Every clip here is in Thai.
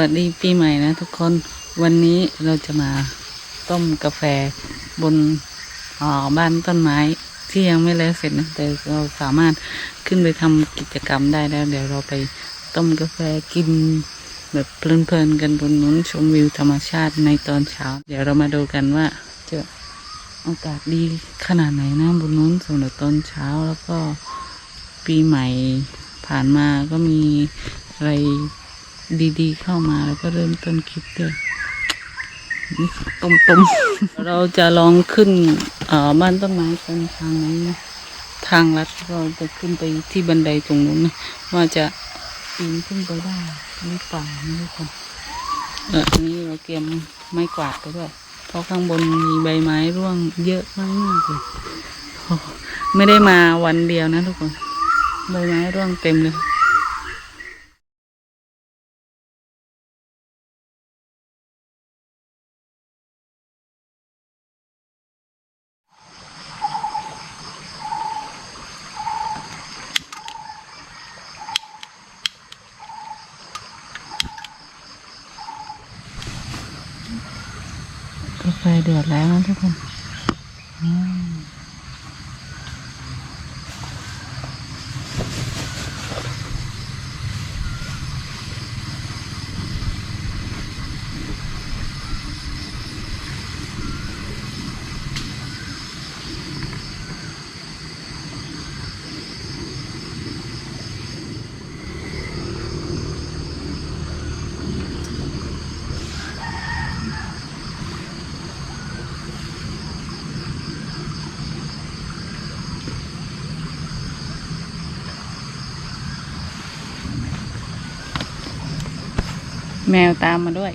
วัสดีปีใหม่นะทุกคนวันนี้เราจะมาต้มกาแฟบนอ่าบ้านต้นไม้ที่ยังไม่แล้วเสร็จนะแต่เราสามารถขึ้นไปทำกิจกรรมได้แล้ว เดี๋ยวเราไปต้มกาแฟกินแบบเพลินๆกันบนนู้นชมวิวธรรมชาติในตอนเช้า เดี๋ยวเรามาดูกันว่าจะอากาศดีขนาดไหนนะบนนู้นสำหรับตอนเช้าแล้วก็ปีใหม่ผ่านมาก็มีอะไร ดีๆ เข้ามาแล้วก็เริ่มต้นคลิปด้วยตมต้มเราจะลองขึ้นเอ่อบ้านต้นไม้กันทางไหนนะ ทางลัดก็จะขึ้นไปที่บันไดตรงนู้นนะ ว่าจะปีนขึ้นไปได้หรือเปล่าไม่รู้คนเอออันนี้เราเตรียมไม้กวาดไปด้วย เพราะข้างบนมีใบไม้ร่วงเยอะมากๆเลยไม่ได้มาวันเดียวนะทุกคน ใบไม้ร่วงเต็มเลย กาแฟเดือดแล้วนะทุกคน แมวตามมาด้วย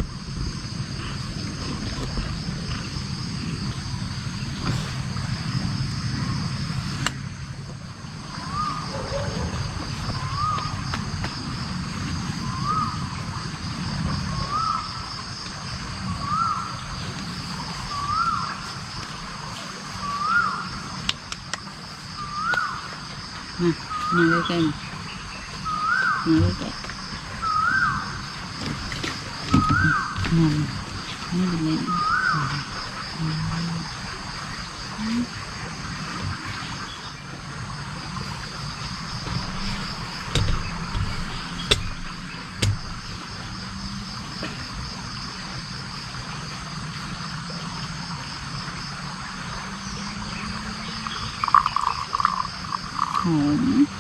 มามาใกล้ ๆมามาใกล้ๆมาไม่เป็นไรหอม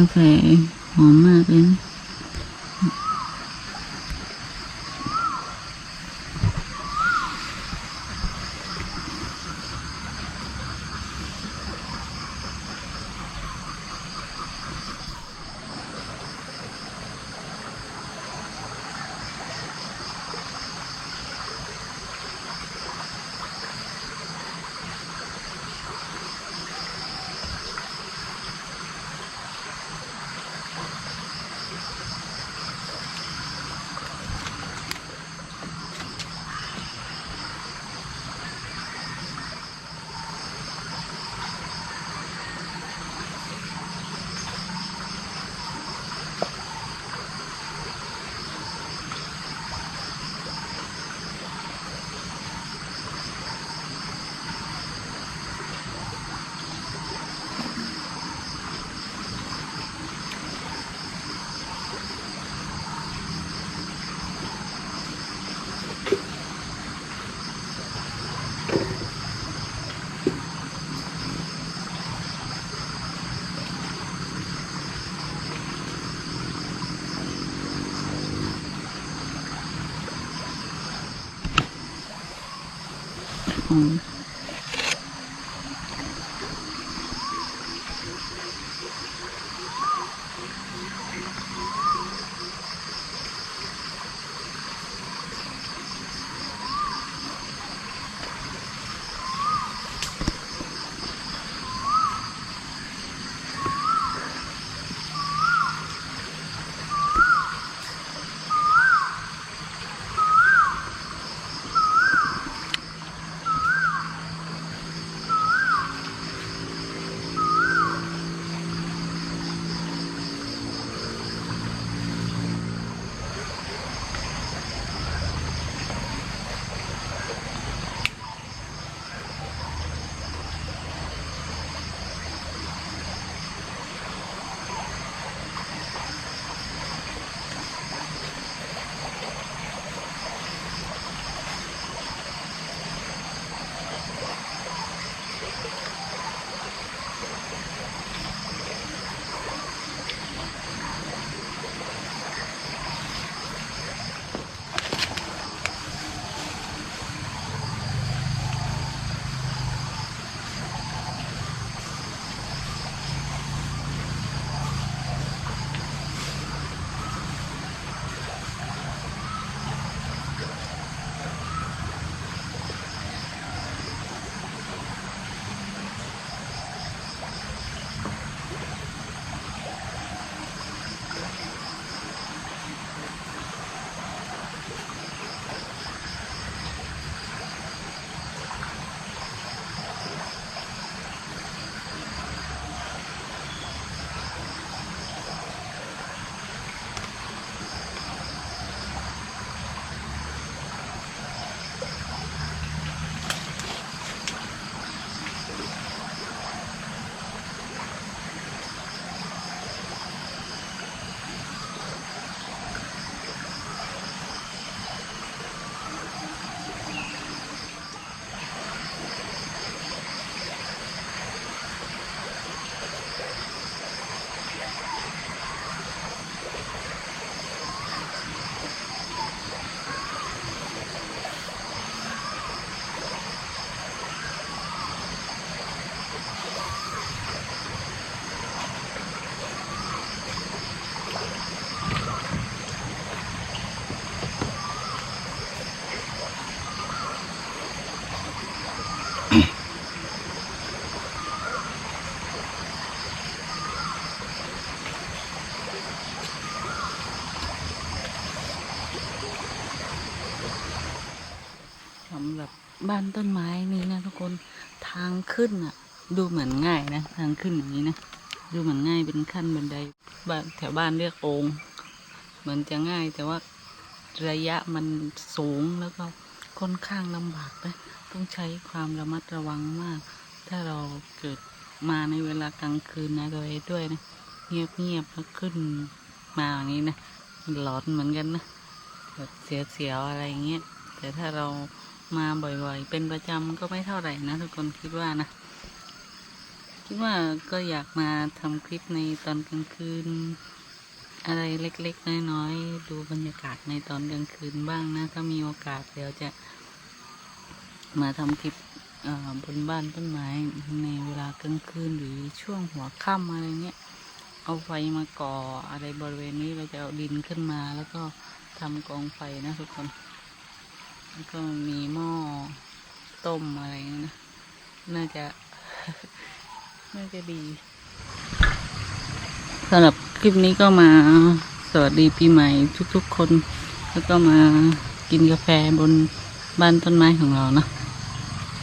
กาแฟหอมมากเลยนะ ห บ้านต้นไม้นี้นะทุกคนทางขึ้นอะ ดูเหมือนง่ายนะ ทางขึ้นอย่างนี้นะ ดูเหมือนง่ายเป็นขั้นบันไดบ้านแถวบ้านเรียกโองเหมือนจะง่ายแต่ว่าระยะมันสูงแล้วก็ค่อนข้างลำบากนะต้องใช้ความระมัดระวังมาก ถ้าเราเกิดมาในเวลากลางคืนนะโดยด้วยนะเงียบเงียบๆแล้วขึ้นมาอย่างนี้นะมันหลอนเหมือนกันนะแบบเสียวๆอะไรอย่างเงี้ยแต่ถ้าเรา มาบ่อยๆ เป็นประจำก็ไม่เท่าไหร่นะทุกคนคิดว่านะ คิดว่าก็อยากมาทำคลิปในตอนกลางคืน อะไรเล็กๆ น้อยๆ ดูบรรยากาศในตอนกลางคืนบ้างนะ ถ้ามีโอกาสเดี๋ยวจะ มาทำคลิปบนบ้านต้นไม้ในเวลากลางคืนหรือช่วงหัวค่ำอะไรเงี้ย เอาไฟมาก่ออะไรบริเวณนี้เราจะเอาดินขึ้นมาแล้วก็ทำกองไฟนะทุกคน แล้วก็มีหม้อต้มอะไรเงี้ยนะ น่าจะ น่าจะดีสำหรับคลิปนี้ก็มาสวัสดีปีใหม่ทุกๆคน แล้วก็มากินกาแฟบนบ้านต้นไม้ของเรานะ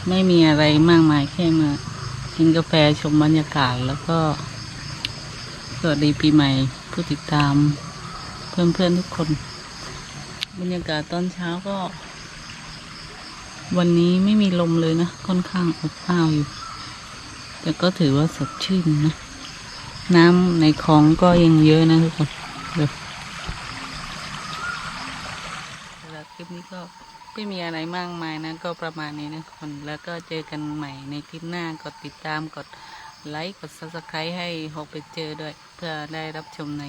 ไม่มีอะไรมากมายแค่มากินกาแฟชมบรรยากาศแล้วก็ สวัสดีปีใหม่ผู้ติดตามเพื่อนๆทุกคน บรรยากาศตอนเช้าก็ วันนี้ไม่มีลมเลยนะ ค่อนข้างอบอ้าวอยู่ แต่ก็ถือว่าสดชื่นนะ น้ำในคลองก็ยังเยอะนะทุกคนเดี๋ยวคลิปนี้ก็ไม่มีอะไรมากมายนะ ก็ประมาณนี้นะทุกคน แล้วก็เจอกันใหม่ในคลิปหน้ากดติดตามกดไลค์กด subscribe ให้ฮอกไปเจอด้วย เพื่อได้รับชมใน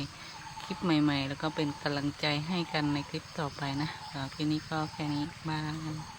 คลิปใหม่ ๆ แล้วก็เป็นกำลังใจให้กันในคลิปต่อไปนะคลิปนี้ก็แค่นี้บาย